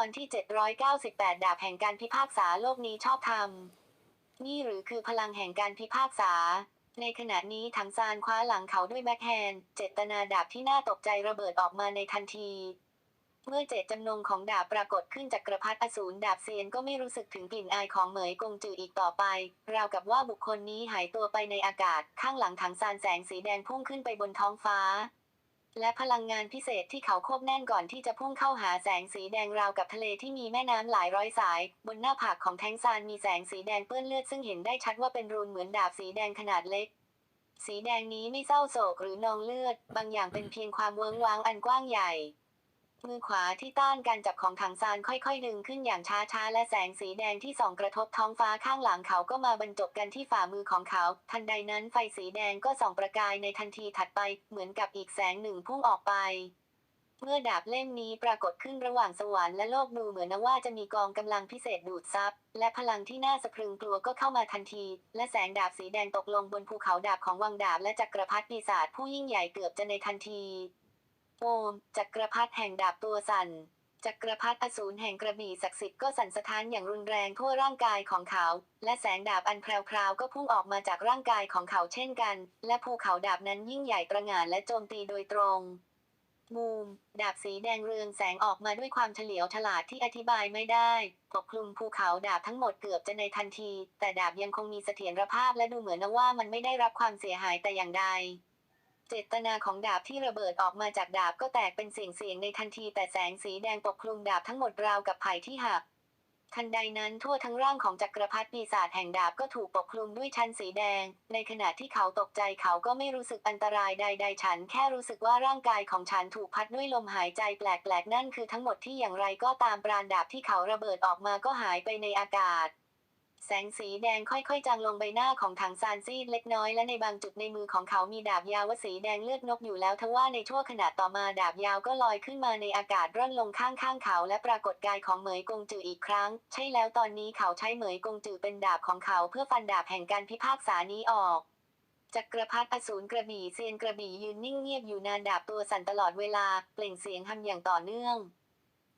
ตอนที่ 798 ดาบแห่งการพิพากษาโลกนี้ชอบธรรมนี่หรือคือพลังแห่งการพิพากษา ในขณะนี้ถังซานคว้าหลังเขาด้วยแบ็คแฮนด์เจตนาดาบที่น่าตกใจระเบิดออกมาในทันที เมื่อเจตจำนงของดาบปรากฏขึ้นจากกระพัดอสูรดาบเซียนก็ไม่รู้สึกถึงกลิ่นอายของเหมยกงจืออีกต่อไป ราวกับว่าบุคคลนี้หายตัวไปในอากาศ ข้างหลังถังซานแสงสีแดงพุ่งขึ้นไปบนท้องฟ้า และพลังงานพิเศษที่เขาควบแน่นก่อนที่จะพุ่งเข้าหาแสงสีแดงราวกับทะเลที่มีแม่น้ำหลายร้อยสาย บนหน้าผากของแทงซานมีแสงสีแดงเปื้อนเลือดซึ่งเห็นได้ชัดว่าเป็นรูนเหมือนดาบสีแดงขนาดเล็ก สีแดงนี้ไม่เศร้าโศกหรือนองเลือด บางอย่างเป็นเพียงความเวิ้งว้างอันกว้างใหญ่ มือขวาที่ต้านการจับของถังซานค่อยๆ ดึงขึ้นอย่างช้าๆ และแสงสีแดงที่ส่องกระทบท้องฟ้าข้างหลังเขาก็มาบรรจบกันที่ฝ่ามือของเขา ทันใดนั้นไฟสีแดงก็ส่องประกายในทันทีถัดไป เหมือนกับอีกแสงหนึ่งพุ่งออกไป เมื่อดาบเล่มนี้ปรากฏขึ้นระหว่างสวรรค์และโลกดูเหมือนว่าจะมีกองกำลังพิเศษดูดซับและพลังที่น่าสะพรึงกลัวก็เข้ามาทันที และแสงดาบสีแดงตกลงบนภูเขาดาบของวังดาบและจักรพรรดิปีศาจผู้ยิ่งใหญ่เกือบจะในทันที โอม จักรพรรดิแห่งดาบตัวสั่น จักรพรรดิอสูรแห่งกระบี่ศักดิ์สิทธิ์ก็สั่นสะท้านอย่างรุนแรงทั่วร่างกายของเขา และแสงดาบอันแพรวๆก็พุ่งออกมาจากร่างกายของเขาเช่นกัน และภูเขาดาบนั้นยิ่งใหญ่ตระหง่านและโจมตีโดยตรงมูม ดาบสีแดงเรืองแสงออกมาด้วยความเฉลียวฉลาดที่อธิบายไม่ได้ปกคลุมภูเขาดาบทั้งหมดเกือบจะในทันที แต่ดาบยังคงมีเสถียรภาพและดูเหมือนว่ามันไม่ได้รับความเสียหายแต่อย่างใด เจตนาของดาบที่ระเบิดออกมาจากดาบก็แตกเป็นเสียงๆในทันทีแต่แสงสีแดงปกคลุมดาบทั้งหมดราวกับไผ่ที่หัก ทันใดนั้นทั่วทั้งร่างของจักรพรรดิปีศาจแห่งดาบก็ถูกปกคลุมด้วยชั้นสีแดง ในขณะที่เขาตกใจเขาก็ไม่รู้สึกอันตรายใด ๆ ฉันแค่รู้สึกว่าร่างกายของฉันถูกพัดด้วยลมหายใจแปลกๆนั่นคือทั้งหมดที่อย่างไรก็ตามปราณดาบที่เขาระเบิดออกมาก็หายไปในอากาศ แสงสีแดงค่อยๆ จางลงใบหน้าของถังซานซีดเล็กน้อยและในบางจุดในมือของเขามีดาบยาววสีแดงเลือดนกอยู่แล้วทว่าในชั่วขณะต่อมาดาบยาวก็ลอยขึ้นมาในอากาศร่อนลงข้างๆเขา และปรากฏกายของเหมยกงจืออีกครั้ง ใช่แล้วตอนนี้เขาใช้เหมยกงจือเป็นดาบของเขาเพื่อฟันดาบแห่งการพิพากษานี้ออกจักรพรรดิอสูรกระบี่เซียนกระบี่ยืนนิ่งเงียบอยู่นานดาบตัวสั่นตลอดเวลา เปล่งเสียงทำอย่างต่อเนื่อง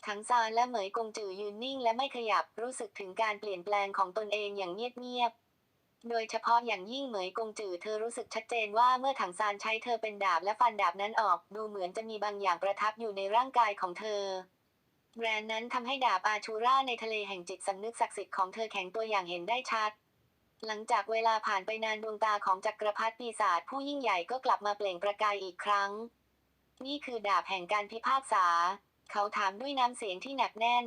ทั้งซานและเหมยกงจือยืนนิ่งและไม่ขยับรู้สึกถึงการเปลี่ยนแปลงของตนเองอย่างเงียบๆ โดยเฉพาะอย่างยิ่งเหมยกงจือเธอรู้สึกชัดเจนว่าเมื่อถังซานใช้เธอเป็นดาบและฟันดาบนั้นออก ดูเหมือนจะมีบางอย่างประทับอยู่ในร่างกายของเธอแรงนั้นทำให้ดาบอาชูราในทะเลแห่งจิตสำนึกศักดิ์สิทธิ์ของเธอแข็งตัวอย่างเห็นได้ชัดหลังจากเวลาผ่านไปนานดวงตาของจักรพรรดิปีศาจผู้ยิ่งใหญ่ก็กลับมาเปล่งประกายอีกครั้ง นี่คือดาบแห่งการพิพากษา เขาถามด้วยน้ำเสียงที่หนักแน่น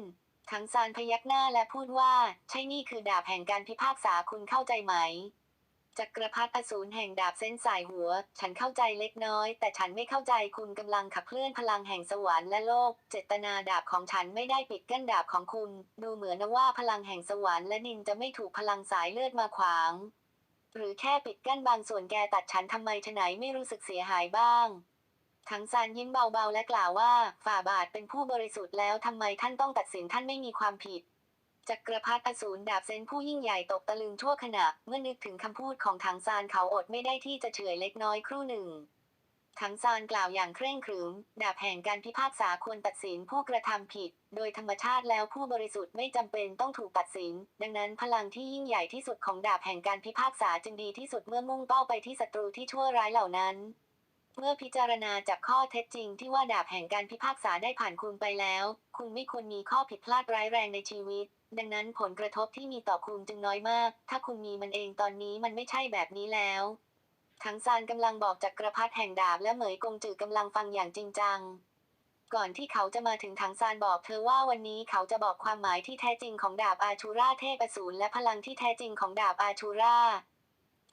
ทั้งซานพยักหน้าและพูดว่า ใช่นี่คือดาบแห่งการพิพากษาคุณเข้าใจไหม จักรพรรดิอสูรแห่งดาบเส้นสายหัว ฉันเข้าใจเล็กน้อย แต่ฉันไม่เข้าใจคุณกำลังขับเคลื่อนพลังแห่งสวรรค์และโลก เจตนาดาบของฉันไม่ได้ปิดกั้นดาบของคุณ ดูเหมือนว่าพลังแห่งสวรรค์และนินจะไม่ถูกพลังสายเลือดมาขวาง หรือแค่ปิดกั้นบางส่วนแกตัดฉันทำไมฉะไหนไม่รู้สึกเสียหายบ้าง ทั้งซานยิ้มเบาๆ และกล่าวว่า ฝ่าบาทเป็นผู้บริสุทธิ์แล้วทำไมท่านต้องตัดสินท่านไม่มีความผิดจักรพรรดิอสูรดาบเซนผู้ยิ่งใหญ่ตกตะลึงชั่วขณะ เมื่อนึกถึงคำพูดของถังซานเขาอดไม่ได้ที่จะเฉยเล็กน้อยครู่หนึ่งถังซานกล่าวอย่างเคร่งขรึม ดาบแห่งการพิพากษาควรตัดสินผู้กระทำผิด โดยธรรมชาติแล้วผู้บริสุทธิ์ไม่จำเป็นต้องถูกตัดสิน ดังนั้นพลังที่ยิ่งใหญ่ที่สุดของดาบแห่งการพิพากษาจึงดีที่สุดเมื่อมุ่งเป้าไปที่ศัตรูที่ชั่วร้ายเหล่านั้น เมื่อพิจารณาจากข้อเท็จจริงที่ว่าดาบแห่งการพิพากษาได้ผ่านคุณไปแล้ว คุณไม่ควรมีข้อผิดพลาดร้ายแรงในชีวิต ดังนั้นผลกระทบที่มีต่อคุณจึงน้อยมาก ถ้าคุณมีมันเองตอนนี้มันไม่ใช่แบบนี้แล้วทั้งซานกำลังบอกจักรพรรดิแห่งดาบและเหมยกงจือกำลังฟังอย่างจริงจัง ก่อนที่เขาจะมาถึงถังซานบอกเธอว่าวันนี้เขาจะบอกความหมายที่แท้จริงของดาบอาชูราเทพอสูรและพลังที่แท้จริงของดาบอาชูรา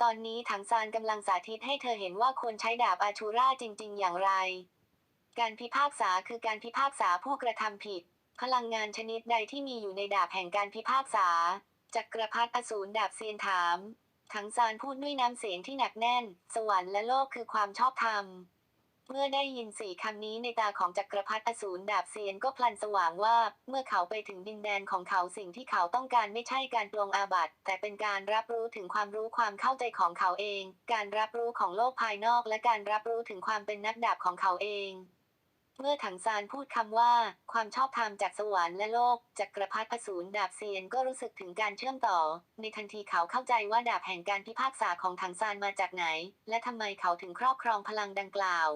ตอนนี้ถังซานกำลังสาธิตให้เธอเห็นว่าควรใช้ดาบอาชูราจริง ๆ อย่างไร การพิพากษาคือการพิพากษาผู้กระทำผิด พลังงานชนิดใดที่มีอยู่ในดาบแห่งการพิพากษา จักรพรรดิอสูรดาบเซียนถาม ถังซานพูดด้วยน้ำเสียงที่หนักแน่น สวรรค์และโลกคือความชอบธรรม เมื่อได้ยินสี่คำนี้ในตาของจักรพรรดิอสูรดาบเซียนก็พลันสว่างว่า เมื่อเขาไปถึงดินแดนของเขาสิ่งที่เขาต้องการไม่ใช่การปลงอาบัติ แต่เป็นการรับรู้ถึงความรู้ความเข้าใจของเขาเอง การรับรู้ของโลกภายนอกและการรับรู้ถึงความเป็นนักดาบของเขาเองเมื่อถังซานพูดคำว่า ความชอบธรรมจากสวรรค์และโลกจักรพรรดิพสูรดาบเซียนก็รู้สึกถึงการเชื่อมต่อ ในทันทีเขาเข้าใจว่าดาบแห่งการพิพากษาของถังซานมาจากไหน และทำไมเขาถึงครอบครองพลังดังกล่าว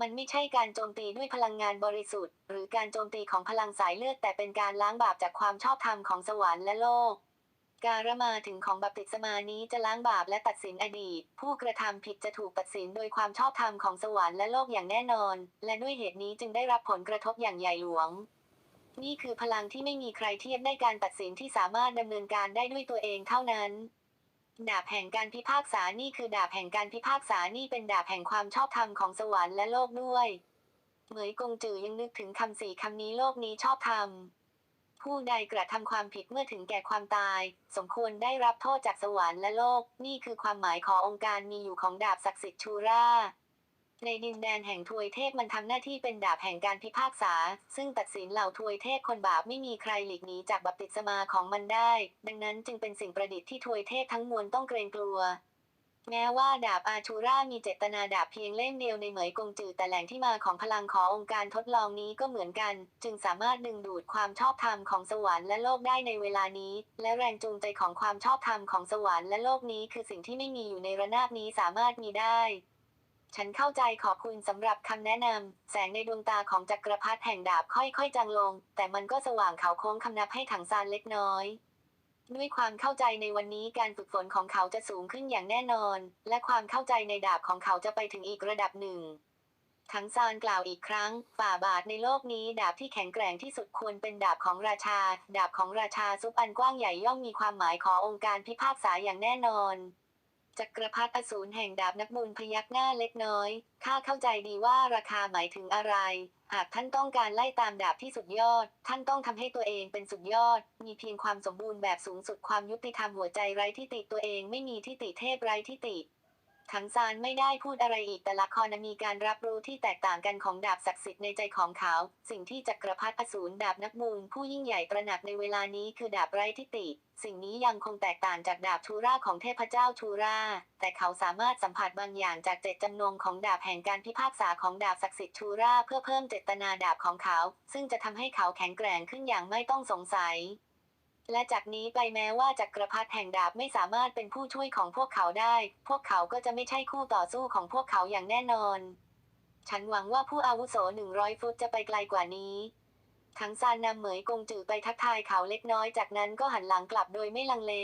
มันไม่ใช่การโจมตีด้วยพลังงานบริสุทธิ์ หรือการโจมตีของพลังสายเลือดแต่เป็นการล้างบาปจากความชอบธรรมของสวรรค์และโลก การมาถึงของบัพติศมานี้จะล้างบาปและตัดสินอดีต ผู้กระทำผิดจะถูกตัดสินโดยความชอบธรรมของสวรรค์และโลกอย่างแน่นอน และด้วยเหตุนี้จึงได้รับผลกระทบอย่างใหญ่หลวงนี่คือพลังที่ไม่มีใครเทียบได้การตัดสินที่สามารถดำเนินการได้ด้วยตัวเองเท่านั้น ดาบแห่งการพิพากษานี่คือดาบแห่งการพิพากษานี่เป็นดาบแห่งความชอบธรรมของสวรรค์และโลกด้วย เหมยกงจือยังนึกถึงคำสี่คำนี้โลกนี้ชอบธรรม ผู้ใดกระทำความผิดเมื่อถึงแก่ความตาย สมควรได้รับโทษจากสวรรค์และโลก นี่คือความหมายขององค์การมีอยู่ของดาบศักดิ์สิทธิ์ชูรา ในดินแดนแห่งทวยเทพมันทำหน้าที่เป็นดาบแห่งการพิพากษา ซึ่งตัดสินเหล่าทวยเทพคนบาปไม่มีใครหลีกหนีจากบัพติศมาของมันได้ ดังนั้นจึงเป็นสิ่งประดิษฐ์ที่ทวยเทพทั้งมวลต้องเกรงกลัว แม้ว่าดาบอาชูรามีเจตนาดาบเพียงเล่มเดียวในเหมยกงจือแต่แหล่งที่มาของพลังขององค์การทดลองนี้ก็เหมือนกัน จึงสามารถดึงดูดความชอบธรรมของสวรรค์และโลกได้ในเวลานี้ และแรงจูงใจของความชอบธรรมของสวรรค์และโลกนี้คือสิ่งที่ไม่มีอยู่ในระนาบนี้สามารถมีได้ ฉันเข้าใจขอบคุณสำหรับคำแนะนำ แสงในดวงตาของจักรพรรดิแห่งดาบค่อยๆจางลง แต่มันก็สว่างเขาโค้งคำนับให้ถังซานเล็กน้อย ด้วยความเข้าใจในวันนี้การฝึกฝนของเขาจะสูงขึ้นอย่างแน่นอน และความเข้าใจในดาบของเขาจะไปถึงอีกระดับหนึ่งทั้งซานกล่าวอีกครั้ง ฝ่าบาทในโลกนี้ดาบที่แข็งแกร่งที่สุดควรเป็นดาบของราชา ดาบของราชาซุปอันกว้างใหญ่ย่อมมีความหมายขององค์การพิพากษาอย่างแน่นอน จักรพรรดิอสูรแห่งดาบนักบุญพยักหน้าเล็กน้อย ข้าเข้าใจดีว่าราคาหมายถึงอะไร หากท่านต้องการไล่ตามดาบที่สุดยอด ท่านต้องทำให้ตัวเองเป็นสุดยอด มีเพียงความสมบูรณ์แบบสูงสุดความยุติธรรมหัวใจไร้ที่ติตัวเองไม่มีที่ติเทพไร้ที่ติ ถังซานไม่ได้พูดอะไรอีกแต่ละครมีการรับรู้ที่แตกต่างกันของดาบศักดิ์สิทธิ์ในใจของเขา สิ่งที่จักรพรรดิอสูรดาบนักบุญผู้ยิ่งใหญ่ตระหนักในเวลานี้คือดาบไร้ที่ติสิ่งนี้ยังคงแตกต่างจากดาบชูราของเทพเจ้าชูราแต่เขาสามารถสัมผัสบางอย่างจากเจตจำนงของดาบแห่งการพิพากษาของดาบศักดิ์สิทธิ์ชูราเพื่อเพิ่มเจตนาดาบของเขา ซึ่งจะทำให้เขาแข็งแกร่งขึ้นอย่างไม่ต้องสงสัย และจากนี้ไปแม้ว่าจักรพรรดิแห่งดาบไม่สามารถเป็นผู้ช่วยของพวกเขาได้ พวกเขาก็จะไม่ใช่คู่ต่อสู้ของพวกเขาอย่างแน่นอน ฉันหวังว่าผู้อาวุโสหนึ่งร้อยฟุตจะไปไกลกว่านี้ ทั้งซานนำเหมยกงจือไปทักทายเขาเล็กน้อยจากนั้นก็หันหลังกลับโดยไม่ลังเล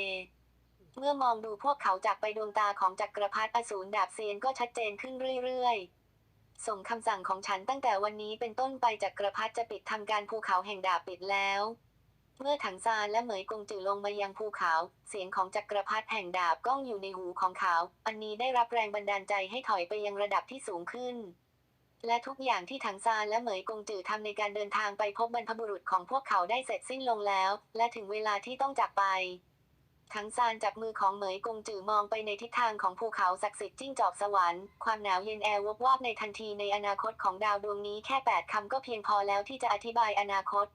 เมื่อมองดูพวกเขาจากไปดวงตาของจักรพรรดิอสูรดาบเซียนก็ชัดเจนขึ้นเรื่อยๆส่งคำสั่งของฉันตั้งแต่วันนี้เป็นต้นไปจักรพรรดิจะปิดทำการภูเขาแห่งดาบปิดแล้ว เมื่อถังซานและเหมยกงจือลงมายังภูเขา เสียงของจักรพรรดิแห่งดาบก้องอยู่ในหูของเขา อันนี้ได้รับแรงบันดาลใจให้ถอยไปยังระดับที่สูงขึ้น และทุกอย่างที่ถังซานและเหมยกงจือทำในการเดินทางไปพบบรรพบุรุษของพวกเขาได้เสร็จสิ้นลงแล้ว และถึงเวลาที่ต้องจากไปถังซานจับมือของเหมยกงจือมองไปในทิศทางของภูเขาศักดิ์สิทธิ์จิ้งจอกสวรรค์ ความหนาวเย็นแอร์วบวาบในทันทีในอนาคตของดาวดวงนี้แค่ 8 คำก็เพียงพอแล้วที่จะอธิบายอนาคต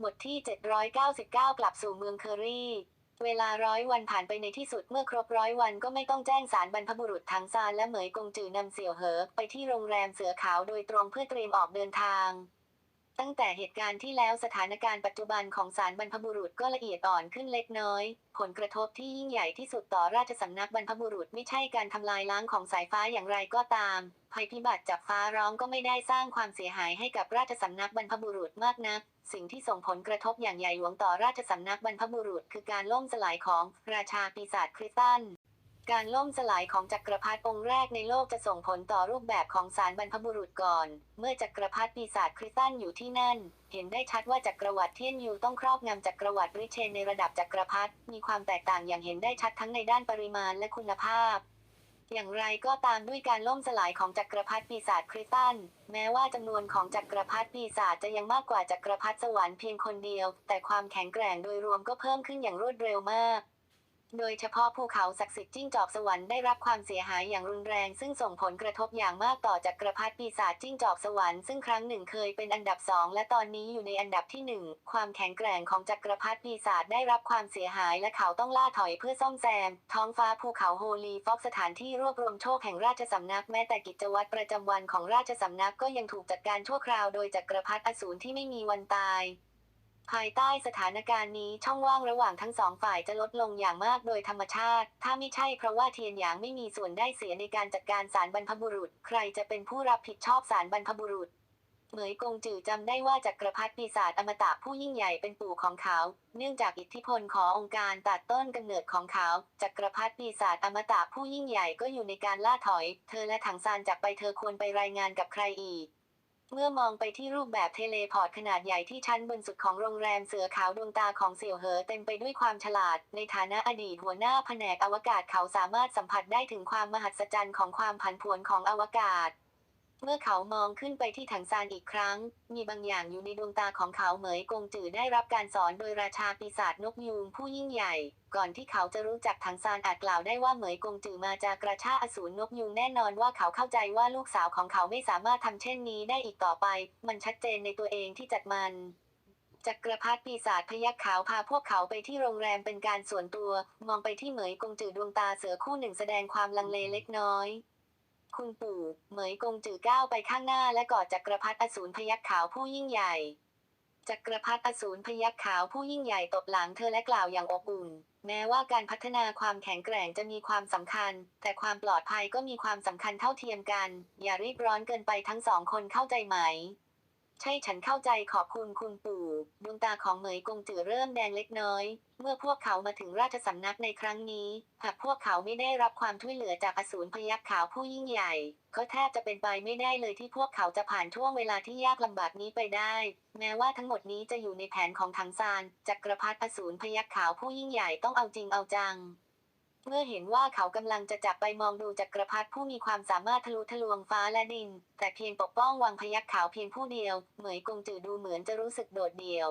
หมดที่ 799 กลับสู่เมืองเคอรี่ เวลาร้อยวันผ่านไปในที่สุดเมื่อครบร้อยวันก็ไม่ต้องแจ้งสารบรรพบุรุษทางซานและเหมยกงจือนำเสี่ยวเหอ ไปที่โรงแรมเสือขาวโดยตรงเพื่อเตรียมออกเดินทาง ตั้งแต่เหตุการณ์ที่แล้วสถานการณ์ปัจจุบันของสารบรรพบุรุษก็ละเอียดอ่อนขึ้นเล็กน้อย ผลกระทบที่ยิ่งใหญ่ที่สุดต่อราชสำนักบรรพบุรุษไม่ใช่การทำลายล้างของสายฟ้าอย่างไรก็ตาม ภัยพิบัติจากฟ้าร้องก็ไม่ได้สร้างความเสียหายให้กับราชสำนักบรรพบุรุษมากนัก สิ่งที่ส่งผลกระทบอย่างใหญ่หลวงต่อราชสำนักบรรพบุรุษ คือการล่มสลายของราชาปีศาจคริสตัน การล่มสลายของจักรพรรดิองค์แรกในโลกจะส่งผลต่อรูปแบบของสารบรรพบุรุษก่อน เมื่อจักรพรรดิปีศาจคริสตันอยู่ที่นั่น เห็นได้ชัดว่าจักรวรรดิเทียนยูต้องครอบงำจักรวรรดิริเชนในระดับจักรพรรดิมีความแตกต่างอย่างเห็นได้ชัดทั้งในด้านปริมาณและคุณภาพอย่างไรก็ตามด้วยการล่มสลายของจักรพรรดิปีศาจคริสตัน แม้ว่าจำนวนของจักรพรรดิปีศาจจะยังมากกว่าจักรพรรดิสวรรค์เพียงคนเดียว แต่ความแข็งแกร่งโดยรวมก็เพิ่มขึ้นอย่างรวดเร็วมาก โดยเฉพาะภูเขาศักดิ์สิทธิ์จิ้งจอกสวรรค์ได้รับความเสียหายอย่างรุนแรง ซึ่งส่งผลกระทบอย่างมากต่อจักรพรรดิปีศาจจิ้งจอกสวรรค์ซึ่งครั้งหนึ่งเคยเป็นอันดับสองและตอนนี้อยู่ในอันดับที่หนึ่งความแข็งแกร่งของจักรพรรดิปีศาจได้รับความเสียหายและเขาต้องล่าถอยเพื่อซ่อมแซม ท้องฟ้าภูเขาโฮลีฟอกสถานที่รวบรวมโชคแห่งราชสำนักแม้แต่กิจวัตรประจำวันของราชสำนักก็ยังถูกจัดการชั่วคราวโดยจักรพรรดิอสูรที่ไม่มีวันตาย ภายใต้สถานการณ์นี้ช่องว่างระหว่างทั้งสองฝ่ายจะลดลงอย่างมากโดยธรรมชาติ ถ้าไม่ใช่เพราะว่าเทียนหยางไม่มีส่วนได้เสียในการจัดการสารบรรพบุรุษ ใครจะเป็นผู้รับผิดชอบสารบรรพบุรุษ เหมยกงจือจำได้ว่าจักรพรรดิปีศาจอมตะผู้ยิ่งใหญ่เป็นปู่ของเขา เนื่องจากอิทธิพลขององค์การตัดต้นกำเนิดของเขา จักรพรรดิปีศาจอมตะผู้ยิ่งใหญ่ก็อยู่ในการล่าถอย เธอและถังซานจากไปเธอควรไปรายงานกับใครอีก เมื่อมองไปที่รูปแบบเทเลพอร์ตขนาดใหญ่ที่ชั้นบนสุดของโรงแรมเสือขาวดวงตาของเสี่ยวเหอเต็มไปด้วยความฉลาด ในฐานะอดีตหัวหน้าแผนกอวกาศเขาสามารถสัมผัสได้ถึงความมหัศจรรย์ของความผันผวนของอวกาศ เมื่อเขามองขึ้นไปที่ถังซานอีกครั้ง มีบางอย่างอยู่ในดวงตาของเขาเหมยกงจือได้รับการสอนโดยราชาปีศาจนกยูงผู้ยิ่งใหญ่ ก่อนที่เขาจะรู้จักถังซานอาจกล่าวได้ว่าเหมยกงจือมาจากกระชาอสูรนกยูงแน่นอนว่าเขาเข้าใจว่าลูกสาวของเขาไม่สามารถทำเช่นนี้ได้อีกต่อไป มันชัดเจนในตัวเองที่จัดมันจักรพรรดิปีศาจพยักขาวพาพวกเขาไปที่โรงแรมเป็นการส่วนตัว มองไปที่เหมยกงจือดวงตาเสือคู่หนึ่งแสดงความลังเลเล็กน้อย คุณปู่เหมยกงจือก้าวไปข้างหน้าและกอดจักรพรรดิอสูรพยักขาวผู้ยิ่งใหญ่ จักรพรรดิอสูรพยักขาวผู้ยิ่งใหญ่ตบหลังเธอและกล่าวอย่างอบอุ่น แม้ว่าการพัฒนาความแข็งแกร่งจะมีความสำคัญ แต่ความปลอดภัยก็มีความสำคัญเท่าเทียมกัน อย่ารีบร้อนเกินไปทั้งสองคนเข้าใจไหม ใช่ฉันเข้าใจขอบคุณคุณปู่ดวงตาของเหมยกงจือเริ่มแดงเล็กน้อย เมื่อพวกเขามาถึงราชสำนักในครั้งนี้ หากพวกเขาไม่ได้รับความช่วยเหลือจากอสูรพยักขาวผู้ยิ่งใหญ่ก็แทบจะเป็นไปไม่ได้เลยที่พวกเขาจะผ่านช่วงเวลาที่ยากลำบากนี้ไปได้ แม้ว่าทั้งหมดนี้จะอยู่ในแผนของทังซานจักรพรรดิอสูรพยักขาวผู้ยิ่งใหญ่ต้องเอาจริงเอาจัง เมื่อเห็นว่าเขากำลังจะจับไปมองดูจักรพรรดิผู้มีความสามารถทะลุทะลวงฟ้าและดิน แต่เพียงปกป้องวังพยักขาวเพียงผู้เดียว เหมยกงจือดูเหมือนจะรู้สึกโดดเดี่ยว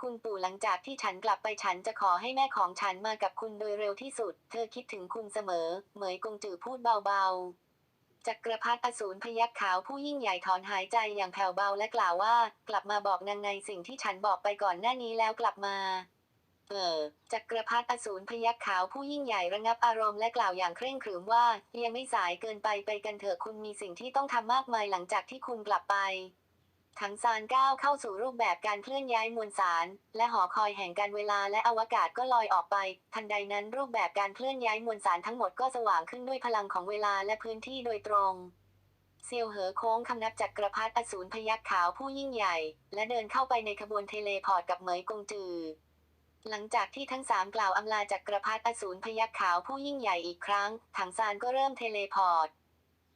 คุณปู่หลังจากที่ฉันกลับไปฉันจะขอให้แม่ของฉันมากับคุณโดยเร็วที่สุด เธอคิดถึงคุณเสมอ เหมยกงจือพูดเบาๆ จักรพรรดิอสูรพยักขาวผู้ยิ่งใหญ่ถอนหายใจอย่างแผ่วเบาและกล่าวว่า กลับมาบอกนางในสิ่งที่ฉันบอกไปก่อนหน้านี้แล้วกลับมา เออจักรพรรดิอสูรพยักขาวผู้ยิ่งใหญ่ระงับอารมณ์และกล่าวอย่างเคร่งขรึมว่ายังไม่สายเกินไปไปกันเถอะคุณมีสิ่งที่ต้องทำมากมายหลังจากที่คุณกลับไปทั้งซานก้าวเข้าสู่รูปแบบการเคลื่อนย้ายมวลสาร และหอคอยแห่งการเวลาและอวกาศก็ลอยออกไป ทันใดนั้นรูปแบบการเคลื่อนย้ายมวลสารทั้งหมดก็สว่างขึ้นด้วยพลังของเวลาและพื้นที่โดยตรงเซียวเหอโค้งคำนับจักรพรรดิอสูรพยักขาวผู้ยิ่งใหญ่ และเดินเข้าไปในขบวนเทเลพอร์ตกับเหมยกงจือ หลังจากที่ทั้งสามกล่าวอำลาจักกรพรรดิอสูรพยักขาวผู้ยิ่งใหญ่อีกครั้ง ถังซานก็เริ่มเทเลพอร์ต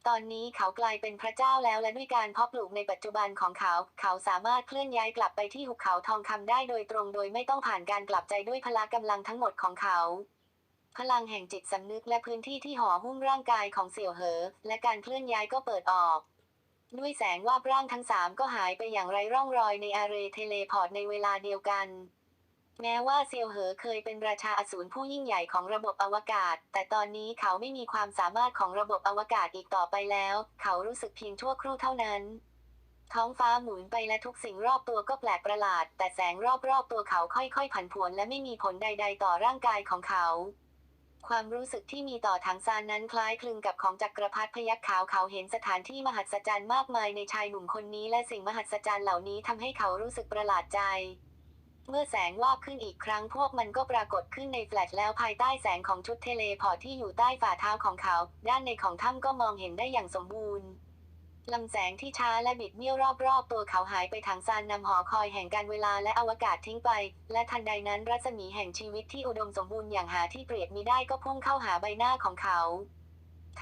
ตอนนี้เขากลายเป็นพระเจ้าแล้วและด้วยการเพาะปลูกในปัจจุบันของเขา เขาสามารถเคลื่อนย้ายกลับไปที่หุบเขาทองคำได้โดยตรงโดยไม่ต้องผ่านการกลับใจด้วยพละกำลังทั้งหมดของเขา พลังแห่งจิตสำนึกและพื้นที่ที่ห่อหุ้มร่างกายของเสี่ยวเหอ และการเคลื่อนย้ายก็เปิดออกด้วยแสงวาบร่างทั้งสามก็หายไปอย่างไรร่องรอยในอาเรเทเลพอร์ตในเวลาเดียวกัน แม้ว่าเซียวเหอเคยเป็นราชาอสูรผู้ยิ่งใหญ่ของระบบอวกาศ แต่ตอนนี้เขาไม่มีความสามารถของระบบอวกาศอีกต่อไปแล้ว เขารู้สึกเพียงชั่วครู่เท่านั้น ท้องฟ้าหมุนไปและทุกสิ่งรอบตัวก็แปลกประหลาด แต่แสงรอบๆตัวเขาค่อยๆผันผวนและไม่มีผลใด ๆ ต่อร่างกายของเขา ความรู้สึกที่มีต่อถังซานนั้นคล้ายคลึงกับของจักรพรรดิพยัคฆ์ขาวเขาเห็นสถานที่มหัศจรรย์มากมายในชายหนุ่มคนนี้และสิ่งมหัศจรรย์เหล่านี้ทำให้เขารู้สึกประหลาดใจ เมื่อแสงวาบขึ้นอีกครั้งพวกมันก็ปรากฏขึ้นในแฟลชแล้วภายใต้แสงของชุดเทเลพอร์ตที่อยู่ใต้ฝ่าเท้าของเขา ด้านในของถ้ำก็มองเห็นได้อย่างสมบูรณ์ลำแสงที่ช้าและบิดเบี้ยวรอบๆ ตัวเขาหายไปทางซานนำหอคอยแห่งการเวลาและอวกาศทิ้งไป และทันใดนั้นรัศมีแห่งชีวิตที่อุดมสมบูรณ์อย่างหาที่เปรียบมิได้ก็พุ่งเข้าหาใบหน้าของเขา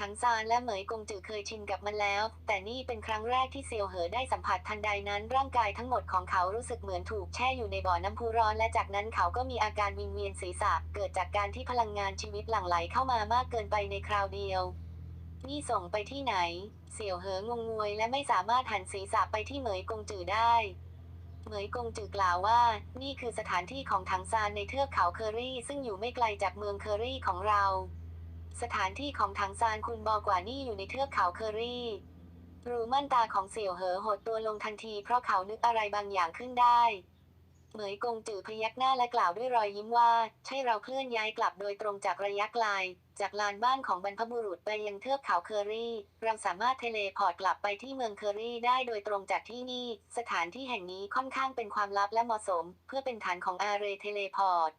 ทั้งซานและเหมยกงจือเคยชินกับมันแล้ว แต่นี่เป็นครั้งแรกที่เซียวเหอได้สัมผัสทันใดนั้น ร่างกายทั้งหมดของเขารู้สึกเหมือนถูกแช่อยู่ในบ่อน้ำพุร้อน และจากนั้นเขาก็มีอาการวิงเวียนศีรษะ เกิดจากการที่พลังงานชีวิตหลั่งไหลเข้ามามากเกินไปในคราวเดียว นี่ส่งไปที่ไหน เสี่ยวเหองงงงวยและไม่สามารถหันศีรษะไปที่เหมยกงจือได้เหมยกงจือกล่าวว่า นี่คือสถานที่ของถังซานในเทือกเขาเคอรี่ ซึ่งอยู่ไม่ไกลจากเมืองเคอรี่ของเรา สถานที่ของถังซานคุณบอกว่านี่อยู่ในเทือกเขาเคอรี่รูม่านตาของเสี่ยวเหอหดตัวลงทันทีเพราะเขานึกอะไรบางอย่างขึ้นได้ เหมยกงจือพยักหน้าและกล่าวด้วยรอยยิ้มว่า ใช่เราเคลื่อนย้ายกลับโดยตรงจากระยะไกล จากลานบ้านของบรรพบุรุษไปยังเทือกเขาเคอรี่ เราสามารถเทเลพอร์ตกลับไปที่เมืองเคอรี่ได้โดยตรงจากที่นี่ สถานที่แห่งนี้ค่อนข้างเป็นความลับและเหมาะสม เพื่อเป็นฐานของอาเรเทเลพอร์ต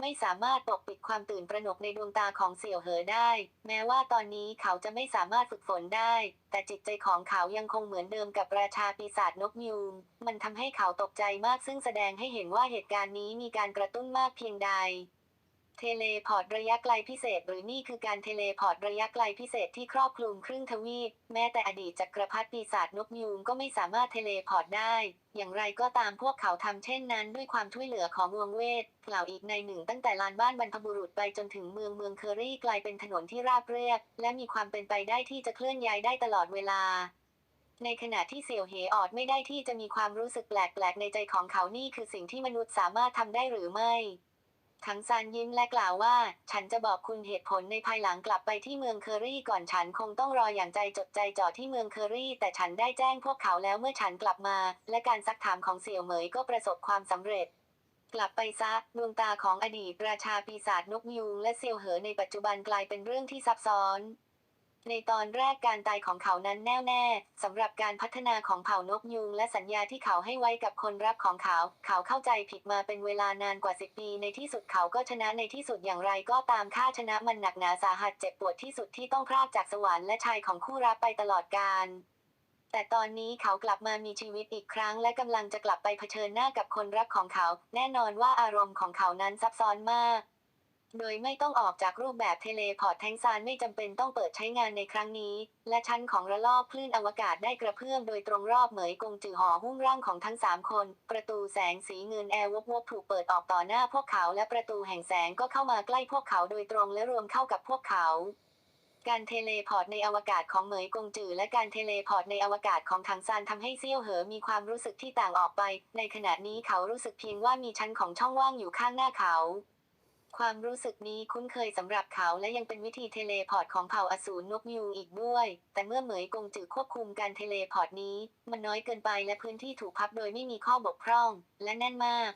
ไม่สามารถปกปิดความตื่นประหนกในดวงตาของเสี่ยวเหอได้ แม้ว่าตอนนี้เขาจะไม่สามารถฝึกฝนได้ แต่จิตใจของเขายังคงเหมือนเดิมกับราชาปีศาจนกยูงมันทำให้เขาตกใจมากซึ่งแสดงให้เห็นว่าเหตุการณ์นี้มีการกระตุ้นมากเพียงใด เทเลพอร์ตระยะไกลพิเศษ หรือนี่คือการเทเลพอร์ตระยะไกลพิเศษที่ครอบคลุมครึ่งทวีป แม้แต่อดีตจักรพรรดิปีศาจนกยูงก็ไม่สามารถเทเลพอร์ตได้ อย่างไรก็ตามพวกเขาทำเช่นนั้นด้วยความช่วยเหลือของวงเวทกล่าวอีกในหนึ่งตั้งแต่ลานบ้านบรรพบุรุษไปจนถึงเมืองเมืองเคอรี่กลายเป็นถนนที่ราบเรียบ และมีความเป็นไปได้ที่จะเคลื่อนย้ายได้ตลอดเวลาในขณะที่เสี่ยวเหออดไม่ได้ที่จะมีความรู้สึกแปลกๆในใจของเขานี่คือสิ่งที่มนุษย์สามารถทำได้หรือไม่ ทั้งซานยิ้มและกล่าวว่า ฉันจะบอกคุณเหตุผลในภายหลังกลับไปที่เมืองเคอรี่ก่อนฉันคงต้องรออย่างใจจดใจจ่อที่เมืองเคอรี่ แต่ฉันได้แจ้งพวกเขาแล้วเมื่อฉันกลับมา และการซักถามของเสี่ยวเหมยก็ประสบความสำเร็จ กลับไปซะดวงตาของอดีตราชาปีศาจนกยูงและเซียวเหอในปัจจุบันกลายเป็นเรื่องที่ซับซ้อน ในตอนแรกการตายของเขานั้นแน่วแน่สำหรับการพัฒนาของเผ่านกยูงและสัญญาที่เขาให้ไว้กับคนรักของเขา เขาเข้าใจผิดมาเป็นเวลานานกว่า10ปีในที่สุดเขาก็ชนะในที่สุดอย่างไรก็ตามค่าชนะมันหนักหนาสาหัสเจ็บปวดที่สุดที่ต้องพรากจากสวรรค์และชายของคู่รักไปตลอดกาลแต่ตอนนี้เขากลับมามีชีวิตอีกครั้ง และกำลังจะกลับไปเผชิญหน้ากับคนรักของเขา แน่นอนว่าอารมณ์ของเขานั้นซับซ้อนมาก โดยไม่ต้องออกจากรูปแบบเทเลพอร์ตแทงซานไม่จำเป็นต้องเปิดใช้งานในครั้งนี้ และชั้นของระลอกคลื่นอวกาศได้กระเพื่อมโดยตรงรอบเหมยกงจือห่อหุ้มร่างของทั้งสามคน ประตูแสงสีเงินแอร์วบวบถูกเปิดออกต่อหน้าพวกเขา และประตูแห่งแสงก็เข้ามาใกล้พวกเขาโดยตรงและรวมเข้ากับพวกเขาการเทเลพอร์ตในอวกาศของเหมยกงจือและการเทเลพอร์ตในอวกาศของถังซานทำให้เซี่ยวเหอมีความรู้สึกที่ต่างออกไป ในขณะนี้เขารู้สึกเพียงว่ามีชั้นของช่องว่างอยู่ข้างหน้าเขา ความรู้สึกนี้คุ้นเคยสำหรับเขาและยังเป็นวิธีเทเลพอร์ตของเผ่าอสูรนกยูงอีกด้วย แต่เมื่อเหมยกงจือควบคุมการเทเลพอร์ตนี้ มันน้อยเกินไปและพื้นที่ถูกพับโดยไม่มีข้อบกพร่อง และแน่นมาก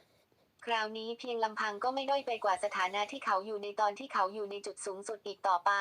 คราวนี้เพียงลำพังก็ไม่ด้อยไปกว่าสถานะที่เขาอยู่ในตอนที่เขาอยู่ในจุดสูงสุดอีกต่อไป